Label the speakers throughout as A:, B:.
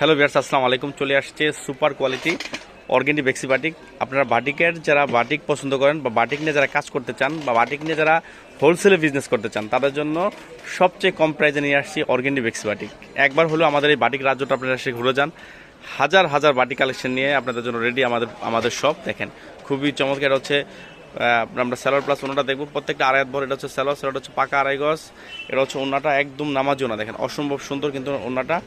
A: Hello বিয়ার্স আসসালামু আলাইকুম। চলে আসছে সুপার কোয়ালিটি অর্গেনিক বেক্সি বাটিক। আপনারা বাটিকের যারা বাটিক পছন্দ করেন বা বাটিক নিয়ে যারা কাজ করতে চান বা বাটিক নিয়ে যারা হোলসেলে বিজনেস করতে চান, তাদের জন্য সবচেয়ে কম প্রাইজে নিয়ে আসছি অর্গেনিক বেক্সি বাটিক। একবার হলেও আমাদের এই বাটিক রাজ্যটা আপনারা এসে ঘুরে যান। হাজার হাজার বাটিক কালেকশন নিয়ে আপনাদের জন্য রেডি আমাদের আমাদের সব দেখেন, খুবই চমৎকার হচ্ছে আমরা স্যালোয়ার প্লাস ওনাটা দেখব। প্রত্যেকটা আড়াই ভর এটা হচ্ছে স্যালোয়ার স্যালোয়ার হচ্ছে পাকা আড়াই গজ, এটা হচ্ছে ওনাটা একদম নামাজও না। দেখেন, অসম্ভব সুন্দর কিন্তু ওনাটা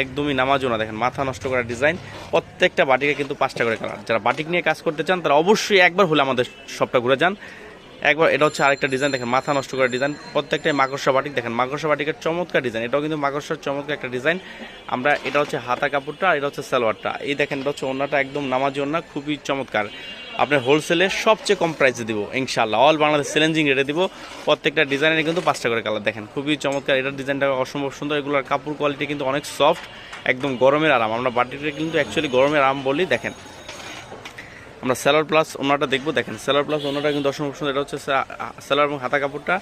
A: একদমই নামাজও না দেখেন, মাথা নষ্ট করা ডিজাইন প্রত্যেকটা বাটিকে কিন্তু পাঁচটা করে কালার যারা বাটিক নিয়ে কাজ করতে চান, তারা অবশ্যই একবার হলে আমাদের সবটা ঘুরে যান। একবার, এটা হচ্ছে আরেকটা ডিজাইন দেখেন, মাথা নষ্ট করা ডিজাইন প্রত্যেকটাই মাকড়সা বাটিক, দেখেন, মাকড়সা বাটিকের চমৎকার ডিজাইন এটাও কিন্তু মাকড়সার চমৎকার একটা ডিজাইন আমরা, এটা হচ্ছে হাতা কাপড়টা আর এটা হচ্ছে সালোয়ারটা। এই দেখেন, এটা হচ্ছে ওনাটা একদম নামাজি ওনা খুবই চমৎকার। আপনার হোলসেলে সবচেয়ে কম প্রাইসে দিব ইনশাল্লাহ অল বাংলাদেশ চ্যালেঞ্জিং রেটে দিব। প্রত্যেকটা ডিজাইনের কিন্তু পাঁচটা করে কালার দেখেন, খুবই চমৎকার। এটার ডিজাইনটা অসম্ভব সুন্দর। এগুলোর কাপড় কোয়ালিটি কিন্তু অনেক সফট একদম গরমের আরাম। আমরা বাটিটা কিন্তু অ্যাকচুয়ালি গরমের আরাম বলি, দেখেন। আমরা সেলার প্লাস ওনাটা দেখব, দেখেন। সেলার প্লাস ওনাটা কিন্তু অসম্ভব সুন্দর। এটা হচ্ছে সেলার এবং হাতা কাপড়টা।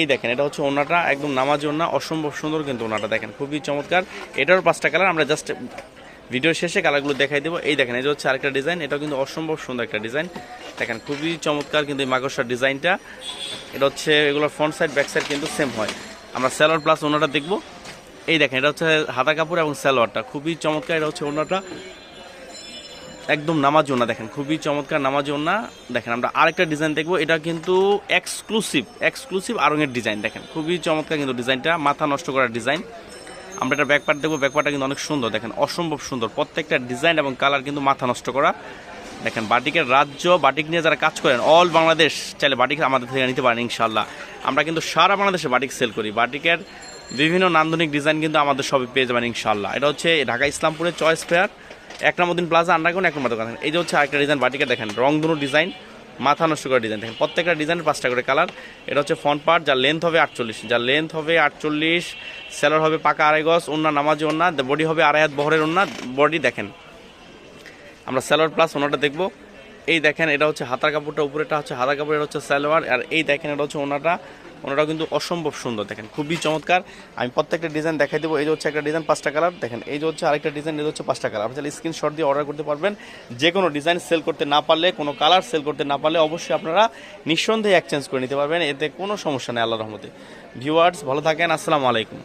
A: এই দেখেন, এটা হচ্ছে ওনাটা। একদম নামাজি ওনা, অসম্ভব সুন্দর কিন্তু ওনাটা। দেখেন, খুবই চমৎকার। এটারও পাঁচটা কালার আমরা জাস্ট ভিডিও শেষে কালারগুলো দেখাই দেবো। এই দেখেন, এই যে হচ্ছে আরেকটা ডিজাইন, এটাও কিন্তু অসম্ভব সুন্দর একটা ডিজাইন। দেখেন, খুবই চমৎকার কিন্তু এই মাকড়সার ডিজাইনটা। এটা হচ্ছে এগুলোর ফ্রন্ট সাইড ব্যাক সাইড কিন্তু সেম হয়। আমরা সেলোয়ার প্লাস ওনাটা দেখব। এই দেখেন, এটা হচ্ছে হাতা কাপড় এবং সালোয়ারটা। খুবই চমৎকার এটা হচ্ছে ওনাটা। একদম নামাজ ওনা, দেখেন, খুবই চমৎকার নামাজ ওনা। দেখেন, আমরা আরেকটা ডিজাইন দেখব। এটা কিন্তু এক্সক্লুসিভ এক্সক্লুসিভ আরঙের ডিজাইন, দেখেন। খুবই চমৎকার কিন্তু ডিজাইনটা, মাথা নষ্ট করার ডিজাইন। আমরা এটা ব্যাকপার্ট দেখব। ব্যাকপার্টটা কিন্তু অনেক সুন্দর। দেখেন, অসম্ভব সুন্দর। প্রত্যেকটা ডিজাইন এবং কালার কিন্তু মাথা নষ্ট করা। দেখেন, বাটিকের রাজ্য, বাটিক নিয়ে যারা কাজ করেন অল বাংলাদেশ চাইলে বাটিক আমাদের থেকে নিতে পারেন ইনশাল্লাহ আমরা কিন্তু সারা বাংলাদেশে বাটিক সেল করি। বাটিকের বিভিন্ন নান্দনিক ডিজাইন কিন্তু আমাদের সবই পেয়ে যাবেন ইনশাল্লাহ এটা হচ্ছে ঢাকা ইসলামপুরের চয়েস ফেয়ার এক নম্বর দিন প্লাজা আন্ডারগ্রাউন্ড এক নম্বর দোকান। এই যে হচ্ছে আরেকটা ডিজাইন বাটিকে দেখেন, রংধনু ডিজাইন মাথা নষ্ট করা ডিজাইন দেখেন, প্রত্যেকটা ডিজাইনের পাঁচটা করে কালার এটা হচ্ছে ফ্রন্ট পার্ট যার লেন্থ হবে আটচল্লিশ। যার লেন্থ হবে আটচল্লিশ সেলার হবে পাকা আড়াই গজ ওনার নামাজি ওনার বডি হবে আড়াই হাত বহরের ওনার বডি দেখেন, আমরা সেলার প্লাস ওনারটা দেখব। এই দেখেন, এটা হচ্ছে হাতার কাপড়টা উপরেটা হচ্ছে হাতার কাপড়, এটা হচ্ছে সালোয়ার, আর এই দেখেন, এটা হচ্ছে ওনাটা। ওনাটাও কিন্তু অসম্ভব সুন্দর, দেখেন, খুবই চমৎকার। আমি প্রত্যেকটা ডিজাইন দেখাই দেবো, এই যে হচ্ছে একটা ডিজাইন পাঁচটা কালার, দেখেন, এই যে হচ্ছে আরেকটা ডিজাইন, এই হচ্ছে পাঁচটা কালার। আপনি তাহলে স্ক্রিনশট দিয়ে অর্ডার করতে পারবেন, যে কোনো ডিজাইন সেল করতে না পারলে, কোনো কালার সেল করতে না পারলে অবশ্যই আপনারা নিঃসন্দেহে এক্সচেঞ্জ করে নিতে পারবেন, এতে কোনো সমস্যা নেই আল্লাহ রহমতে। ভিউয়ার্স, ভালো থাকেন, আসসালামু আলাইকুম।